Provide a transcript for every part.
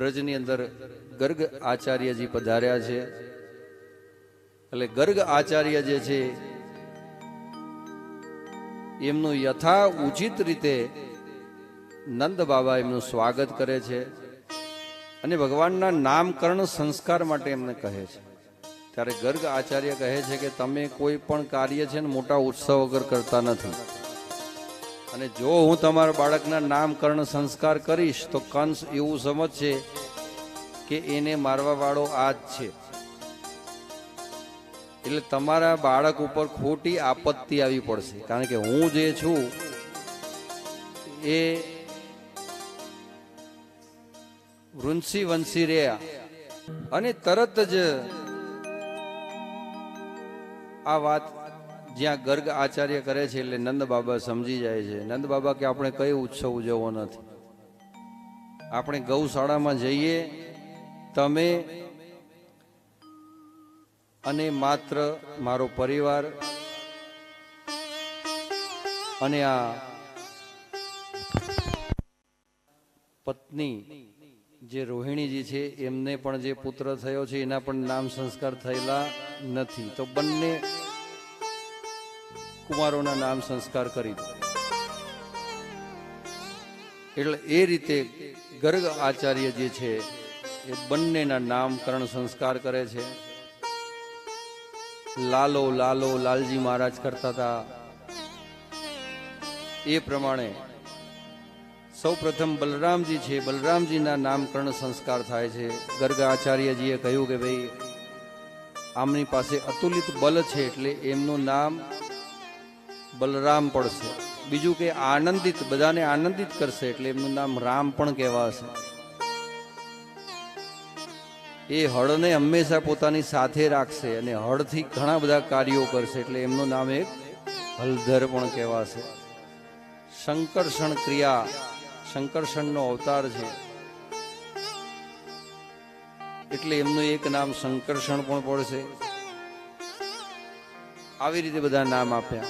બ્રજની અંદર ગર્ગ આચાર્યજી પધાર્યા છે. એટલે ગર્ગ આચાર્ય જે છે, એમનું યથા ઉચિત રીતે નંદ બાબા એમનું સ્વાગત કરે છે અને ભગવાનના નામકરણ સંસ્કાર માટે એમને કહે છે. ત્યારે ગર્ગ આચાર્ય કહે છે કે તમે કોઈ પણ કાર્ય છે ને મોટા ઉત્સવ વગર કરતા નથી. અને જો હું તમારા બાળકના નામકરણ સંસ્કાર કરીશ, તો કંસ એવું સમજશે કે એને મારવા વાળો આ જ છે. એટલે તમારા બાળક ઉપર ખોટી આપત્તિ આવી પડશે. કારણ કે હું જે છું, એ વૃંશી વંશી રહ્યા. અને તરત જ આ વાત જ્યાં ગર્ગ આચાર્ય કરે છે એટલે નંદ બાબા સમજી જાય છે. નંદ બાબા કે આપણે કઈ ઉત્સવ ઉજવવો નથી. આપણે ગૌશાળામાં જઈએ, તમે અને માત્ર મારો પરિવાર અને આ પત્ની જે રોહિણીજી છે, એમને પણ જે પુત્ર થયો છે, એના પણ નામ સંસ્કાર થયેલા નથી. તો બંને કુમારોના નામ સંસ્કાર કરી એટલે એ રીતે ગર્ગ આચાર્ય જે છે, એ બંનેના નામકરણ સંસ્કાર કરે છે. લાલો લાલો, લાલજી મહારાજ કરતા હતા. એ પ્રમાણે સૌ પ્રથમ બલરામજી છે, બલરામજીના નામકરણ સંસ્કાર થાય છે. ગર્ગ આચાર્યજીએ કહ્યું કે ભાઈ, આમની પાસે અતુલિત બલ છે, એટલે એમનું નામ બલરામ પડશે. બીજું કે આનંદિત, બધાને આનંદિત કરશે એટલે એમનું નામ રામ પણ કહેવાશે. એ હળને હંમેશા પોતાની સાથે રાખશે અને હળથી ઘણા બધા કાર્યો કરશે એટલે એમનું નામ એક હલધર પણ કહેવાશે. સંકર્ષણ ક્રિયા, સંકર્ષણનો અવતાર છે. એટલે એમનું એક નામ સંકર્ષણ પણ પડશે. આવી રીતે બધા નામ આપ્યા.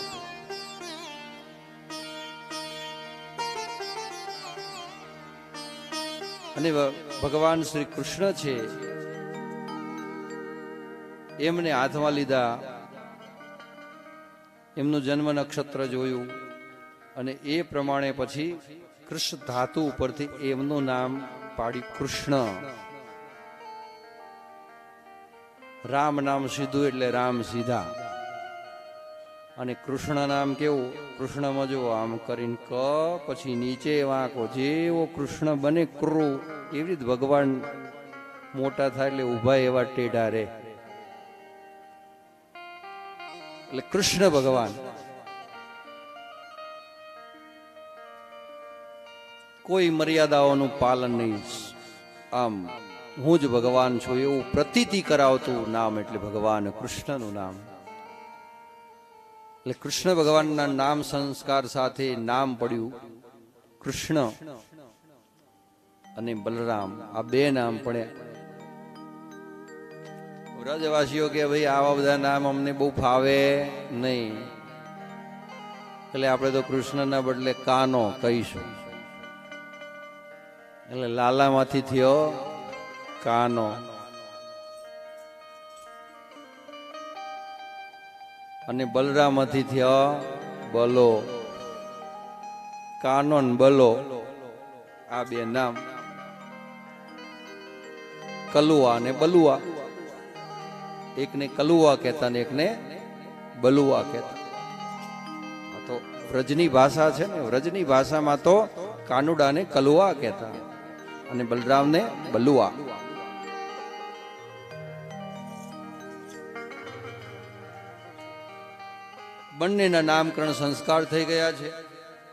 અને ભગવાન શ્રી કૃષ્ણ છે. એમને હાથમાં લીધા. એમનું જન્મ નક્ષત્ર જોયું. અને એ પ્રમાણે પછી કૃષ્ણ ધાતુ ઉપરથી એમનું નામ પાડી કૃષ્ણ. રામ નામ સીધું એટલે રામ સીધા. અને કૃષ્ણ નામ કેવું? કૃષ્ણમાં જો આમ કરીને ક, પછી નીચે વાંકો. જેવો કૃષ્ણ બને ક્રુ એવી રીતે ભગવાન મોટા થાય એટલે ઊભા એવા ટેઢા રે એટલે કૃષ્ણ ભગવાન. કોઈ મર્યાદાઓનું પાલન નહીં. આમ, હું જ ભગવાન છું એવું પ્રતીતિ કરાવતું નામ એટલે ભગવાન કૃષ્ણનું નામ. એટલે કૃષ્ણ ભગવાનના નામ સંસ્કાર સાથે નામ પડ્યું. કૃષ્ણ અને બલરામ, આ બે નામ પડ્યા. વ્રજવાસીઓ કે ભાઈ, આવા બધા નામ અમને બહુ ફાવે નહીં. એટલે આપણે તો કૃષ્ણના બદલે કાનો કહીશું. એટલે લાલામાંથી થયો કાનો. અને બલરામ અતિથ્ય બલો. કાનોન બલો. આ બે નામ. કલુઆ ને બલુઆ. એકને કલુઆ કહેતા ને એકને બલુઆ કહેતા. તો વ્રજની ભાષા છે ને. વ્રજની ભાષામાં તો કાનુડાને કલુઆ કહેતા. અને બલરામને બલુઆ. બંનેના નામકરણ સંસ્કાર થઈ ગયા છે.